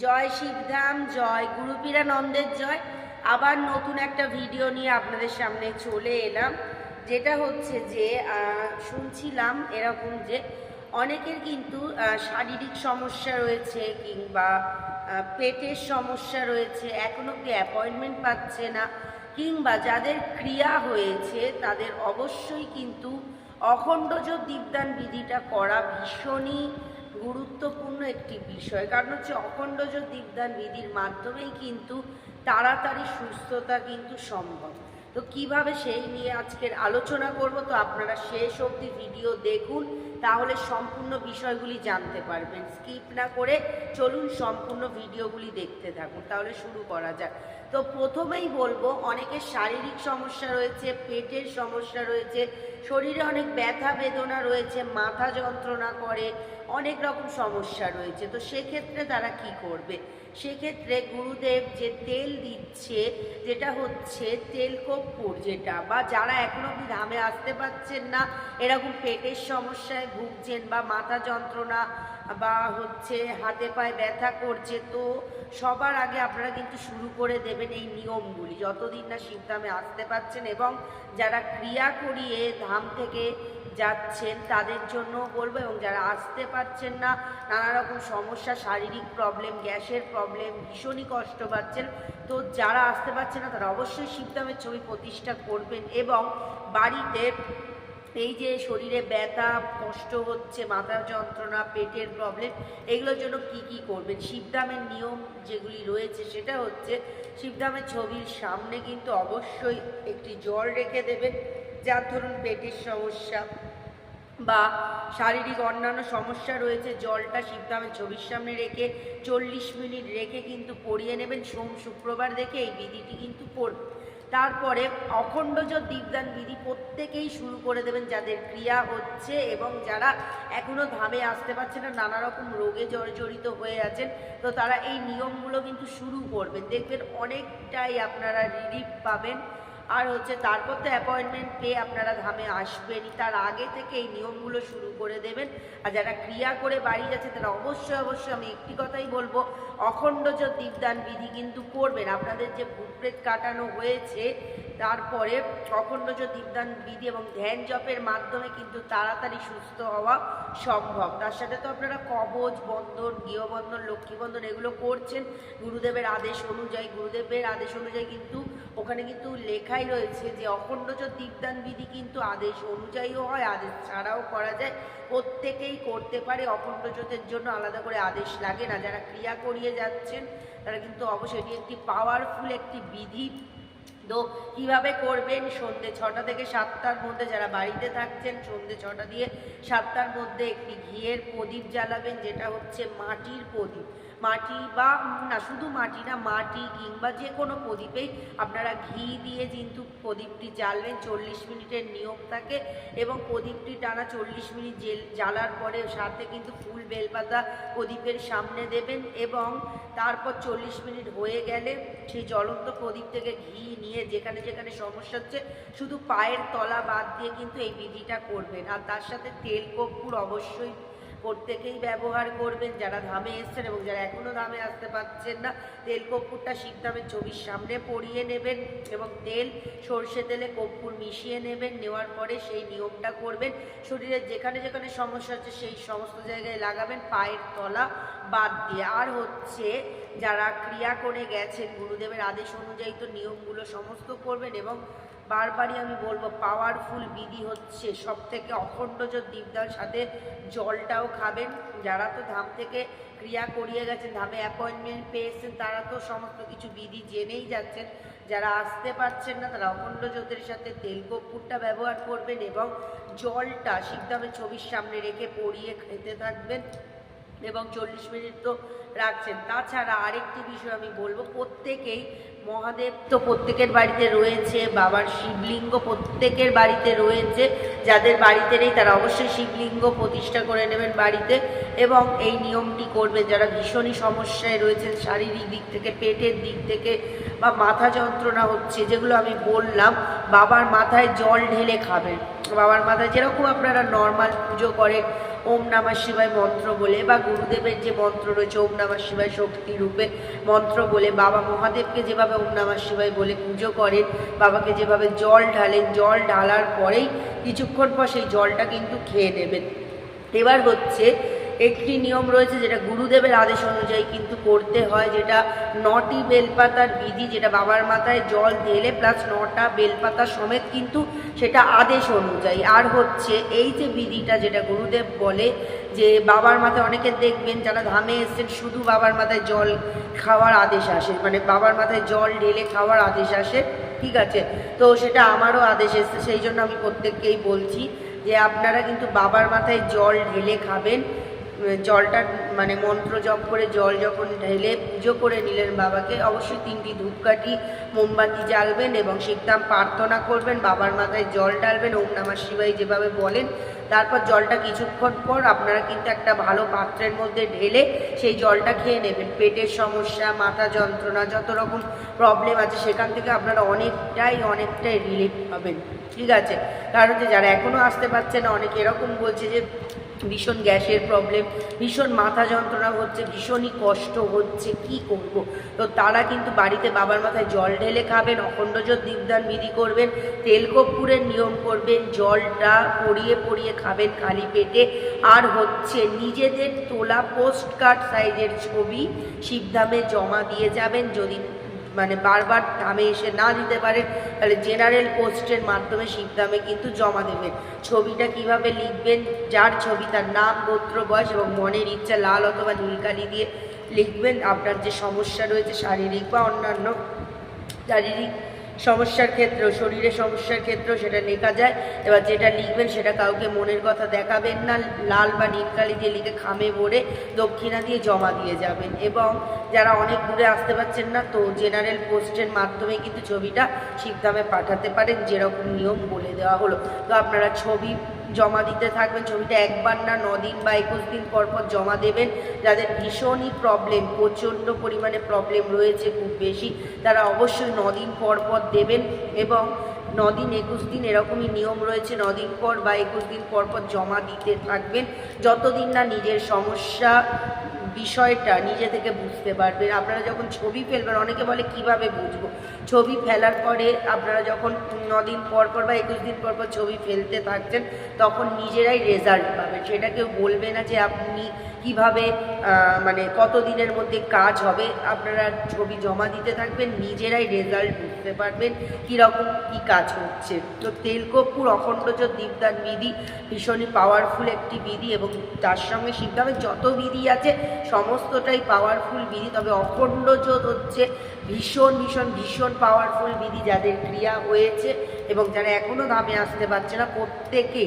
জয় শিবধাম, জয় গুরুপীরানন্দের জয়। আবার নতুন একটা ভিডিও নিয়ে আপনাদের সামনে চলে এলাম, যেটা হচ্ছে যে শুনছিলাম এরকম যে, অনেকের কিন্তু শারীরিক সমস্যা রয়েছে কিংবা পেটের সমস্যা রয়েছে এখনও কি অ্যাপয়েন্টমেন্ট পাচ্ছে না, কিংবা যাদের ক্রিয়া হয়েছে, তাদের অবশ্যই কিন্তু অখণ্ডজ দীপদান বিধিটা করা ভীষণই গুরুত্বপূর্ণ একটি বিষয়। কারণ হচ্ছে অখণ্ডজ দীপদান বিধির মাধ্যমেই কিন্তু তাড়াতাড়ি সুস্থতা কিন্তু সম্ভব। তো কীভাবে সেই নিয়ে আজকের আলোচনা করব, তো আপনারা শেষ অবধি ভিডিও দেখুন, তাহলে সম্পূর্ণ বিষয়গুলি জানতে পারবেন। স্কিপ না করে চলুন সম্পূর্ণ ভিডিওগুলি দেখতে থাকুন। তাহলে শুরু করা যাক। তো প্রথমেই বলব অনেকের শারীরিক সমস্যা রয়েছে, পেটের সমস্যা রয়েছে, শরীরে অনেক ব্যথা বেদনা রয়েছে, মাথা যন্ত্রণা করে, অনেক রকম সমস্যা রয়েছে। তো সেক্ষেত্রে তারা কি করবে? সেক্ষেত্রে গুরুদেব যে তেল দিচ্ছে, যেটা হচ্ছে তেল কর্পূর যেটা, বা যারা এখনও অব্দি ধামে আসতে পারছেন না, এরকম পেটের সমস্যায় ভুগছেন, বা মাথা যন্ত্রণা, বা হচ্ছে হাতে পায়ে ব্যথা করছে, তো সবার আগে আপনারা কিন্তু শুরু করে দেবেন। এই নিয়মগুলি, যতদিন না শিবধামে আসতে পারছেন এবং যারা ক্রিয়া করিয়ে ধাম থেকে যাচ্ছেন তাদের জন্য বলব এবং যারা আসতে পারছেন না, নানা রকম সমস্যা, শারীরিক প্রবলেম গ্যাসের প্রবলেম ভীষণই কষ্ট পাচ্ছেন, তো যারা আসতে পারছেন না তারা অবশ্যই শিবধামের ছবি প্রতিষ্ঠা করবেন এবং বাড়িতে এই যে শরীরে ব্যথা, কষ্ট হচ্ছে মাথা যন্ত্রণা, পেটের প্রবলেম এগুলোর জন্য কি কি করবেন? শিবধামের নিয়ম যেগুলি রয়েছে, সেটা হচ্ছে শিবধামের ছবির সামনে কিন্তু অবশ্যই একটি জল রেখে দেবেন। যার ধরুন পেটের সমস্যা বা শারীরিক অন্যান্য সমস্যা রয়েছে, জলটা শিবধামের ছবির সামনে রেখে চল্লিশ মিনিট রেখে কিন্তু পরিয়ে নেবেন। সোম, শুক্রবার দেখে এই বিধিটি কিন্তু পড়বে। তারপরে অখণ্ডজ দীপদান বিধি প্রত্যেকেই শুরু করে দেবেন যাদের ক্রিয়া হচ্ছে এবং যারা এখনও ধামে আসতে পারছে না নানা রকম রোগে জর্জরিত হয়ে আছেন, তো তারা এই নিয়মগুলো কিন্তু শুরু করবেন। দেখবেন অনেকটাই আপনারা রিলিফ পাবেন। আর হচ্ছে তারপর তো অ্যাপয়েন্টমেন্ট পেয়ে আপনারা ধামে আসবেনই। তার আগে থেকে এই নিয়মগুলো শুরু করে দেবেন। আর যারা ক্রিয়া করে বাড়ি যাচ্ছে, তারা অবশ্যই অবশ্যই আমি একটি কথাই বলব অখণ্ডজ দীপদান বিধি কিন্তু করবেন। আপনাদের যে ভূতপ্রেত কাটানো হয়েছে, তারপরে অখণ্ডজ দীপদান বিধি এবং ধ্যান জপের মাধ্যমে কিন্তু তাড়াতাড়ি সুস্থ হওয়া সম্ভব। তার সাথে তো আপনারা কবচ, বন্ধন, গৃহবন্ধন, লক্ষ্মীবন্ধন এগুলো করছেন। গুরুদেবের আদেশ অনুযায়ী, গুরুদেবের আদেশ অনুযায়ী কিন্তু ওখানে কিন্তু লেখাই রয়েছে যে অখণ্ডজ দীপদান বিধি কিন্তু আদেশ অনুযায়ীও হয়, আদেশ ছাড়াও করা যায়। প্রত্যেকেই করতে পারে, অখণ্ড অখণ্ডজতের জন্য আলাদা করে আদেশ লাগে না। যারা ক্রিয়া করিয়ে যাচ্ছেন, তারা কিন্তু অবশ্যই এটি একটি পাওয়ারফুল একটি বিধি। তো কীভাবে করবেন? সন্ধ্যে ছটা থেকে সাতটার মধ্যে যারা বাড়িতে থাকছেন, সন্ধ্যে ছটা দিয়ে সাতটার মধ্যে একটি ঘিয়ের প্রদীপ জ্বালাবেন, যেটা হচ্ছে মাটির প্রদীপ। মাটি বা না, শুধু মাটি না, মাটি কিংবা যে কোনো প্রদীপেই আপনারা ঘি দিয়ে কিন্তু প্রদীপটি জ্বালবেন। চল্লিশ মিনিটের নিয়োগ থাকে এবং প্রদীপটি টানা চল্লিশ মিনিট জেল, জ্বালার পরে সাথে কিন্তু ফুল বেলপাতা প্রদীপের সামনে দেবেন এবং তারপর চল্লিশ মিনিট হয়ে গেলে সেই জ্বলন্ত প্রদীপ থেকে ঘি নিয়ে যেখানে যেখানে সমস্যা হচ্ছে, শুধু পায়ের তলা বাদ দিয়ে কিন্তু এই বিধিটা করবেন। আর তার সাথে তেল কর্পূর অবশ্যই প্রত্যেকেই ব্যবহার করবেন, যারা ধামে এসছেন এবং যারা এখনও ধামে আসতে পারছেন না, তেল কর্পূরটা শিবধামের ছবির সামনে পরিয়ে নেবেন এবং তেল, সর্ষে তেলে কর্পূর মিশিয়ে নেবেন, নেওয়ার পরে সেই নিয়মটা করবেন। শরীরের যেখানে যেখানে সমস্যা হচ্ছে সেই সমস্ত জায়গায় লাগাবেন, পায়ের তলা বাদ দিয়ে। আর হচ্ছে, যারা ক্রিয়া করে গেছেন, গুরুদেবের আদেশ অনুযায়ী তো নিয়মগুলো সমস্ত করবেন এবং বারবারই আমি বলব পাওয়ারফুল বিধি হচ্ছে সব থেকে অখণ্ড অখণ্ডজ দীপদার সাথে জলটাও খাবেন। যারা তো ধাম থেকে ক্রিয়া করিয়ে গেছেন, ধামে অ্যাপয়েন্টমেন্ট পেয়েছেন, তারা তো সমস্ত কিছু বিধি জেনেই যাচ্ছেন। যারা আসতে পারছেন না, তারা অখণ্ড জ্যোতির সাথে তেল কর্পূরটা ব্যবহার করবেন এবং জলটা শিবধামের ছবির সামনে রেখে পড়িয়ে খেতে থাকবেন এবং চল্লিশ মিনিট তো রাখছেন। তাছাড়া আরেকটি বিষয় আমি বলব, প্রত্যেকেই মহাদেব তো প্রত্যেকের বাড়িতে রয়েছে, বাবার শিবলিঙ্গ প্রত্যেকের বাড়িতে রয়েছে, যাদের বাড়িতে নেই তারা অবশ্যই শিবলিঙ্গ প্রতিষ্ঠা করে নেবেন বাড়িতে এবং এই নিয়মটি করবেন। যারা ভীষণই সমস্যায় রয়েছেন শারীরিক দিক থেকে, পেটের দিক থেকে বা মাথা যন্ত্রণা হচ্ছে, যেগুলো আমি বললাম, বাবার মাথায় জল ঢেলে খাবেন। বাবার মাথায় যেরকম আপনারা নর্মাল পুজো করেন ওম নামা শিবায় মন্ত্র বলে বা গুরুদেবের যে মন্ত্র রয়েছে ওম নামা শিবায় শক্তি রূপে মন্ত্র বলে, বাবা মহাদেবকে যেভাবে ওম নামা শিবায় বলে পুজো করেন, বাবাকে যেভাবে জল ঢালেন, জল ঢালার পরেই কিছুক্ষণ পর সেই জলটা কিন্তু খেয়ে নেবেন। এবার হচ্ছে একটি নিয়ম রয়েছে যেটা গুরুদেবের আদেশ অনুযায়ী কিন্তু করতে হয়, যেটা নটি বেলপাতার বিধি যেটা বাবার মাথায় জল ঢেলে প্লাস নটা বেলপাতা সমেত কিন্তু সেটা আদেশ অনুযায়ী। আর হচ্ছে এই যে বিধিটা যেটা গুরুদেব বলে যে বাবার মাথায় অনেকে দেখবেন যারা ধামে এসছেন শুধু বাবার মাথায় জল খাওয়ার আদেশ আসে মানে বাবার মাথায় জল ঢেলে খাওয়ার আদেশ আসে, ঠিক আছে? তো সেটা আমারও আদেশ এসছে, সেই জন্য আমি প্রত্যেককেই বলছি যে আপনারা কিন্তু বাবার মাথায় জল ঢেলে খাবেন। জলটা মানে মন্ত্র জপ করে জল যখন ঢেলে পুজো করে নিলেন বাবাকে, অবশ্যই তিনটি ধূপকাঠি, মোমবাতি জ্বালবেন এবং শিবধাম প্রার্থনা করবেন, বাবার মাথায় জল ঢালবেন, ওম নমঃ শিবাই যেভাবে বলেন। তারপর জলটা কিছুক্ষণ পর আপনারা কিন্তু একটা ভালো পাত্রের মধ্যে ঢেলে সেই জলটা খেয়ে নেবেন। পেটের সমস্যা, মাথা যন্ত্রণা, যত রকম প্রবলেম আছে, সেখান থেকে আপনারা অনেকটাই অনেকটাই রিলিফ পাবেন। ঠিক আছে। কারণ যে যারা এখনও আসতে পারছে না, অনেকে এরকম বলছে যে ভীষণ গ্যাসের প্রবলেম ভীষণ মাথা যন্ত্রণা হচ্ছে, ভীষণই কষ্ট হচ্ছে, কি করব? তো তারা কিন্তু বাড়িতে বাবার মাথায় জল ঢেলে খাবেন অখণ্ডজোত দীপদান বিধি করবেন, তেল কর্পূরের নিয়ম করবেন, জলটা পরিয়ে পরিয়ে খাবেন খালি পেটে। আর হচ্ছে নিজেদের তোলা পোস্ট কার্ড সাইজের ছবি শিবধামে জমা দিয়ে যাবেন, যদি মানে বারবার দামে এসে না দিতে পারে, তাহলে জেনারেল পোস্টের মাধ্যমে শিবদামে কিন্তু জমা দেবেন ছবিটা কীভাবে লিখবেন, যার ছবি, তার নাম, গোত্র, বয়স এবং মনের ইচ্ছা, লাল অথবা নীলকালি দিয়ে লিখবেন। আপনার যে সমস্যা রয়েছে, শারীরিক বা অন্যান্য, শারীরিক সমস্যার ক্ষেত্রেও শরীরের সমস্যার ক্ষেত্রেও সেটা লেখা যায়। এবার যেটা লিখবেন, সেটা কাউকে মনের কথা দেখাবেন না। লাল বা নীলকালি দিয়ে লিখে খামে ভরে দক্ষিণা দিয়ে জমা দিয়ে যাবেন। এবং যারা অনেক দূরে আসতে পারছেন না, তো জেনারেল পোস্টের মাধ্যমে কিন্তু ছবিটা শিবধামে পাঠাতে পারেন, যেরকম নিয়ম বলে দেওয়া হলো। তো আপনারা ছবি জমা দিতে থাকবেন, ছবিটা একবার না দিন বা একুশ দিন পর পর জমা দেবেন। যাদের ভীষণই প্রবলেম প্রচণ্ড পরিমাণে প্রবলেম রয়েছে খুব বেশি, তারা অবশ্যই দিন পর পর দেবেন এবং দিন একুশ দিন এরকমই নিয়ম রয়েছে দিন পর বা একুশ দিন পর পর জমা দিতে থাকবেন। যতদিন না নিজের সমস্যা বিষয়টা নিজে থেকে বুঝতে পারবেন আপনারা যখন ছবি ফেলবেন, অনেকে বলে, কীভাবে বুঝব? ছবি ফেলার পরে আপনারা যখন দিন পর পর বা একুশ দিন পর পর ছবি ফেলতে থাকছেন, তখন নিজেরাই রেজাল্ট পাবেন। সেটা কেউ বলবে না যে, আপনি কীভাবে মানে কত দিনের মধ্যে কাজ হবে? আপনারা ছবি জমা দিতে থাকবেন, নিজেরাই রেজাল্ট বুঝতে পারবেন কীরকম কী কাজ হচ্ছে। তো তেলকপুর অখণ্ডজ দীপদান বিধি ভীষণই পাওয়ারফুল একটি বিধি এবং তার সঙ্গে শিবধামের যত বিধি আছে সমস্তটাই পাওয়ারফুল বিধি, তবে অখণ্ডজোত হচ্ছে ভীষণ ভীষণ ভীষণ পাওয়ারফুল বিধি যাদের ক্রিয়া হয়েছে এবং যারা এখনও ধামে আসতে পারছে না, প্রত্যেকে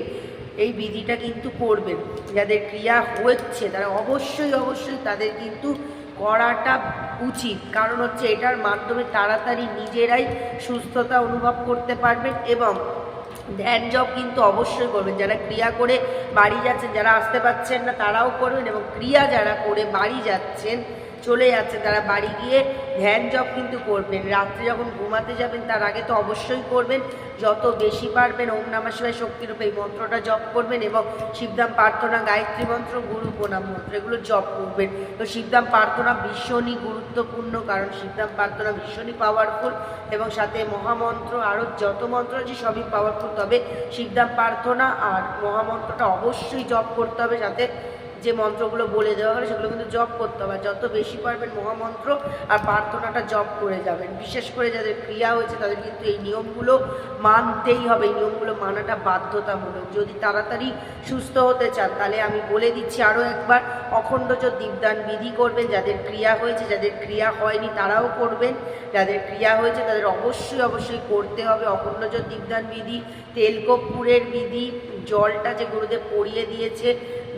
এই বিধিটা কিন্তু করবেন। যাদের ক্রিয়া হচ্ছে, তারা অবশ্যই অবশ্যই তাদের কিন্তু করাটা উচিত। কারণ হচ্ছে এটার মাধ্যমে তাড়াতাড়ি নিজেরাই সুস্থতা অনুভব করতে পারবেন এবং ধ্যান জব কিন্তু অবশ্যই করবেন যারা ক্রিয়া করে বাড়ি যাচ্ছেন, যারা আসতে পারছেন না, তারাও করবেন এবং ক্রিয়া যারা করে বাড়ি যাচ্ছেন, চলে যাচ্ছে তারা বাড়ি গিয়ে ধ্যান জব কিন্তু করবেন। রাত্রে যখন ঘুমাতে যাবেন, তার আগে তো অবশ্যই করবেন। যত বেশি পারবেন, ওম নমঃ শিবায় শক্তিরূপে এই মন্ত্রটা জপ করবেন এবং শিবদাম প্রার্থনা, গায়ত্রী মন্ত্র, গুরু প্রণাম মন্ত্র, এগুলো জপ করবেন। তো শিবদাম প্রার্থনা ভীষণই গুরুত্বপূর্ণ, কারণ শিবদাম প্রার্থনা ভীষণই পাওয়ারফুল এবং সাথে মহামন্ত্র, আরও যত মন্ত্র আছে সবই পাওয়ারফুল তবে শিবদাম প্রার্থনা আর মহামন্ত্রটা অবশ্যই জপ করতে হবে, যাতে যে মন্ত্রগুলো বলে দেওয়া হলো, সেগুলো কিন্তু জপ করতে হবে। যত বেশি পারবেন মহামন্ত্র আর প্রার্থনাটা জপ করে যাবেন। বিশেষ করে যাদের ক্রিয়া হয়েছে, তাদের কিন্তু এই নিয়মগুলো মানতেই হবে। এই নিয়মগুলো মানাটা বাধ্যতামূলক। যদি তাড়াতাড়ি সুস্থ হতে চান, তাহলে আমি বলে দিচ্ছি আরও একবার অখণ্ডজ দীপদান বিধি করবেন। যাদের ক্রিয়া হয়েছে, যাদের ক্রিয়া হয়নি, তারাও করবেন। যাদের ক্রিয়া হয়েছে, তাদের অবশ্যই অবশ্যই করতে হবে। অখণ্ডজ দীপদান বিধি তেলকর্পূরের বিধি জলটা যে গুরুদেব পরিয়ে দিয়েছে,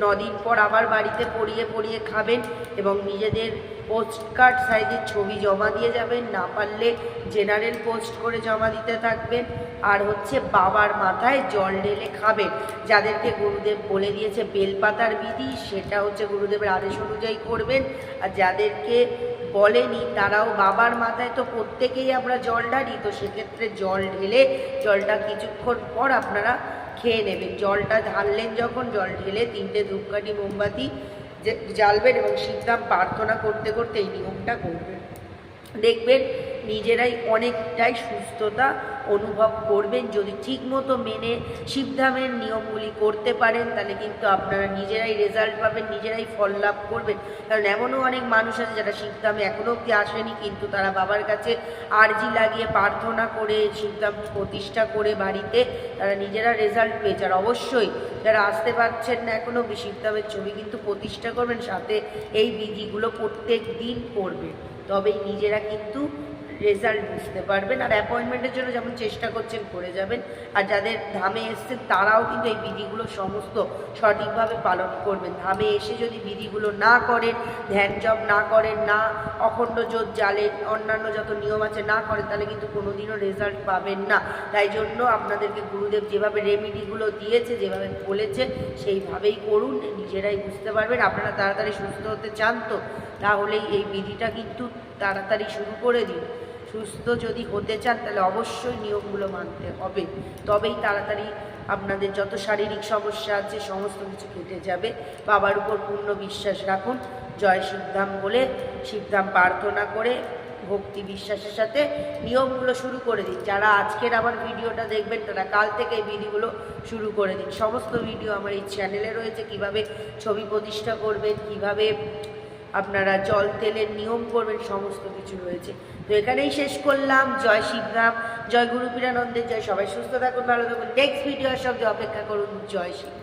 নদিন পর আবার বাড়িতে পড়িয়ে পড়িয়ে খাবেন এবং নিজেদের পোস্ট কার্ড সাইজের ছবি জমা দিয়ে যাবেন। না পারলে জেনারেল পোস্ট করে জমা দিতে থাকবেন। আর হচ্ছে বাবার মাথায় জল ঢেলে খাবেন। যাদেরকে গুরুদেব বলে দিয়েছে বেলপাতার বিধি, সেটা হচ্ছে গুরুদেবের আদেশ অনুযায়ী করবেন। আর যাদেরকে বলেনি, তারাও বাবার মাথায় তো প্রত্যেকেই আমরা জল ঢালি, তো সেক্ষেত্রে জল ঢেলে, জলটা কিছুক্ষণ পর আপনারা খেয়ে নেবেন। জলটা ঢাললেন যখন, জল ঢেলে তিনটে ধূপকাঠি মোমবাতি জ্বালবেন এবং শিবধাম প্রার্থনা করতে করতে এই নিয়মটা করবেন। দেখবেন নিজেরাই অনেকটাই সুস্থতা অনুভব করবেন। যদি ঠিকমতো মেনে শিবধামের নিয়মগুলি করতে পারেন, তাহলে কিন্তু আপনারা নিজেরাই রেজাল্ট পাবেন, নিজেরাই ফল লাভ করবেন। কারণ এমনও অনেক মানুষ আছে যারা শিবধামে এখনও অব্দি আসেনি, কিন্তু তারা বাবার কাছে আর্জি লাগিয়ে প্রার্থনা করে শিবধাম প্রতিষ্ঠা করে বাড়িতে তারা নিজেরা রেজাল্ট পেয়েছে। আর অবশ্যই যারা আসতে পারছেন না এখনও শিবধামের ছবি কিন্তু প্রতিষ্ঠা করবেন, সাথে এই বিধিগুলো প্রত্যেক দিন করবেন। তবেই নিজেরা কিন্তু রেজাল্ট বুঝতে পারবেন। আর অ্যাপয়েন্টমেন্টের জন্য যেমন চেষ্টা করছেন, করে যাবেন। আর যাদের ধামে এসছেন, তারাও কিন্তু এই বিধিগুলো সমস্ত সঠিকভাবে পালন করবেন। ধামে এসে যদি বিধিগুলো না করেন, ধ্যান জপ না করেন, না অখণ্ড জোত জ্বালেন, অন্যান্য যত নিয়ম আছে না করেন, তাহলে কিন্তু কোনোদিনও রেজাল্ট পাবেন না। তাই জন্য আপনাদেরকে গুরুদেব যেভাবে রেমিডিগুলো দিয়েছে, যেভাবে বলেছে, সেইভাবেই করুন। নিজেরাই বুঝতে পারবেন। আপনারা তাড়াতাড়ি সুস্থ হতে চান তো, তাহলেই এই বিধিটা কিন্তু তাড়াতাড়ি শুরু করে দিন। সুস্থ যদি হতে চান, তাহলে অবশ্যই নিয়মগুলো মানতে হবে। তবেই তাড়াতাড়ি আপনাদের যত শারীরিক সমস্যা আছে, সমস্ত কিছু কেটে যাবে। বাবার উপর পূর্ণ বিশ্বাস রাখুন। জয় শিবধাম বলে শিবধাম প্রার্থনা করে ভক্তি বিশ্বাসের সাথে নিয়মগুলো শুরু করে দিন। যারা আজকের আমার ভিডিওটা দেখবেন, তারা কাল থেকে এই ভিডিওগুলো শুরু করে দিন। সমস্ত ভিডিও আমার এই চ্যানেলে রয়েছে। কীভাবে ছবি প্রতিষ্ঠা করবেন, কীভাবে আপনারা জল, তেলের নিয়ম করবেন, সমস্ত কিছু রয়েছে। তো এখানেই শেষ করলাম। জয় শিবরাম, জয় গুরু পীরানন্দের, জয় সবাই সুস্থ থাকুন, ভালো থাকুন। নেক্সট ভিডিও সঙ্গে অপেক্ষা করুন। জয় শিব।